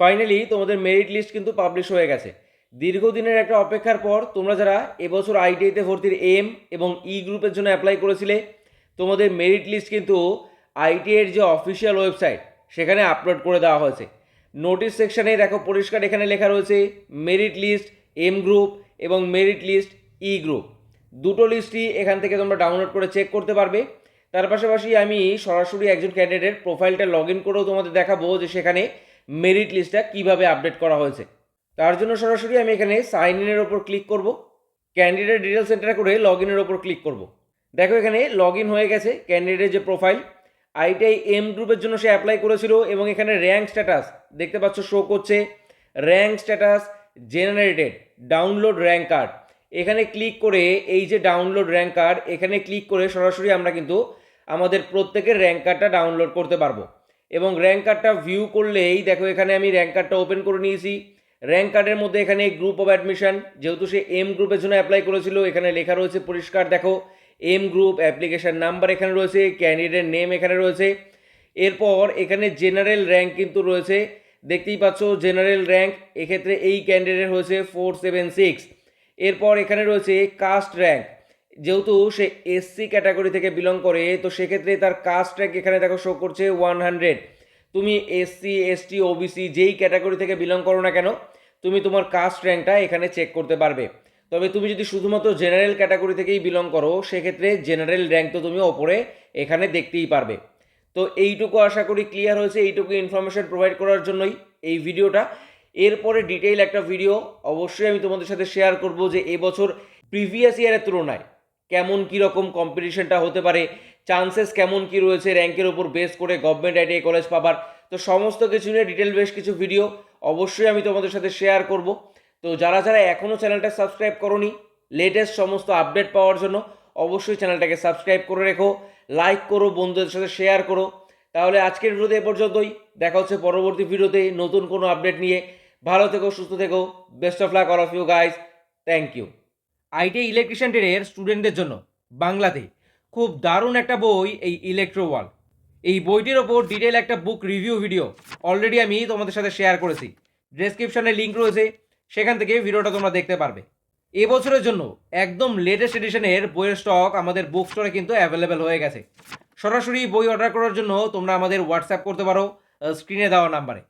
Finally তোমাদের merit list কিন্তু publish হয়ে গেছে। দীর্ঘদিনের একটা অপেক্ষার পর তোমরা যারা এবছর আইটিআইতে ভর্তির এম এবং ই গ্রুপের জন্য অ্যাপ্লাই করেছিলে, তোমাদের মেরিট লিস্ট কিন্তু আইটিআইয়ের যে অফিসিয়াল ওয়েবসাইট সেখানে আপলোড করে দেওয়া হয়েছে। নোটিশ সেকশানে দেখো পরিষ্কার এখানে লেখা রয়েছে মেরিট লিস্ট এম গ্রুপ এবং মেরিট লিস্ট ই গ্রুপ দুটো লিস্টই এখান থেকে তোমরা ডাউনলোড করে চেক করতে পারবে। তার পাশাপাশি আমি সরাসরি একজন ক্যান্ডিডেট প্রোফাইলটা লগ ইন করেও তোমাদের দেখাবো যে সেখানে মেরিট লিস্টটা কীভাবে আপডেট করা হয়েছে। তার জন্য সরাসরি আমি এখানে সাইন ইনের ওপর ক্লিক করব। ক্যান্ডিডেট ডিটেলস এন্টার করে লগ ইনের ওপর ক্লিক করব। দেখো এখানে লগ ইন হয়ে গেছে ক্যান্ডিডেটের যে প্রোফাইল আইটিআই এম গ্রুপের জন্য সে অ্যাপ্লাই করেছিল এবং এখানে র্যাঙ্ক স্ট্যাটাস দেখতে পাচ্ছ শো করছে। Rank status generated download rank card এখানে ক্লিক করে এই যে ডাউনলোড র্যাঙ্ক কার্ড এখানে ক্লিক করে সরাসরি আমরা কিন্তু আমাদের প্রত্যেকের র্যাঙ্ক কার্ডটা ডাউনলোড করতে পারব। এবং র্যাঙ্ক কার্ডটা ভিউ করলেই, দেখো এখানে আমি র্যাঙ্ক কার্ডটা ওপেন করে নিয়েছি। র্যাঙ্ক কার্ডের মধ্যে এখানে গ্রুপ অফ অ্যাডমিশন যেহেতু সে এম গ্রুপের জন্য অ্যাপ্লাই করেছিল, এখানে লেখা রয়েছে পরিষ্কার, দেখো এম গ্রুপ অ্যাপ্লিকেশন নাম্বার এখানে রয়েছে ক্যান্ডিডেট নেম এখানে রয়েছে। এরপর এখানে জেনারেল র্যাঙ্ক কিন্তু রয়েছে। দেখতেই পাচ্ছ জেনারেল র্যাঙ্ক এক্ষেত্রে এই ক্যান্ডিডেট হয়েছে ফোর সেভেন সিক্স এরপর এখানে রয়েছে কাস্ট র্যাঙ্ক যেহেতু সে এসসি ক্যাটাগরি থেকে বিলং করে, তো সেক্ষেত্রে তার কাস্ট র্যাঙ্ক এখানে দেখো শো করছে ওয়ান হান্ড্রেড তুমি এসসি এসটি ওবিসি যেই ক্যাটাগরি থেকে বিলং করো না কেন, তুমি তোমার কাস্ট র্যাঙ্কটা এখানে চেক করতে পারবে। তবে তুমি যদি শুধুমাত্র জেনারেল ক্যাটাগরি থেকেই বিলং করো, সেক্ষেত্রে জেনারেল র্যাঙ্ক তো তুমি ওপরে এখানে দেখতেই পারবে। তো এইটুকু আশা করি ক্লিয়ার হয়েছে, এইটুকু ইনফরমেশন প্রোভাইড করার জন্যই এই ভিডিওটা। এরপরে ডিটেইল একটা ভিডিও অবশ্যই আমি তোমাদের সাথে শেয়ার করব যে এবছর প্রিভিয়াস ইয়ারের তুলনায় কেমন কীরকম কম্পিটিশনটা হতে পারে চান্সেস কেমন কি রয়েছে র্যাঙ্কের ওপর বেস করে গভর্নমেন্ট আইটিআই কলেজ পাবার, তো সমস্ত কিছু নিয়ে ডিটেল বেশ কিছু ভিডিও অবশ্যই আমি তোমাদের সাথে শেয়ার করব। তো যারা যারা এখনও চ্যানেলটা সাবস্ক্রাইব করনি লেটেস্ট সমস্ত আপডেট পাওয়ার জন্য অবশ্যই চ্যানেলটাকে সাবস্ক্রাইব করে রেখো লাইক করো, বন্ধুদের সাথে শেয়ার করো। তাহলে আজকের ভিডিওতে এ পর্যন্তই, দেখা হচ্ছে পরবর্তী ভিডিওতে নতুন কোনো আপডেট নিয়ে। ভালো থেকো, সুস্থ থেকো best of luck all of you guys thank you IT electrician ট্রেডের স্টুডেন্টদের জন্য, বাংলাতে। খুব দারুণ একটা বই এই ইলেকট্রো ওয়ার্ল্ড এই বইটির ওপর ডিটেল একটা বুক রিভিউ ভিডিও অলরেডি আমি তোমাদের সাথে শেয়ার করেছি। ডেসক্রিপশনে লিঙ্ক রয়েছে, সেখান থেকে ভিডিওটা তোমরা দেখতে পারবে। এবছরের জন্য একদম লেটেস্ট এডিশনের বইয়ের স্টক আমাদের বুক স্টোরে কিন্তু অ্যাভেলেবেল হয়ে গেছে। সরাসরি বই অর্ডার করার জন্য তোমরা আমাদের হোয়াটসঅ্যাপ করতে পারো স্ক্রিনে দেওয়া নাম্বারে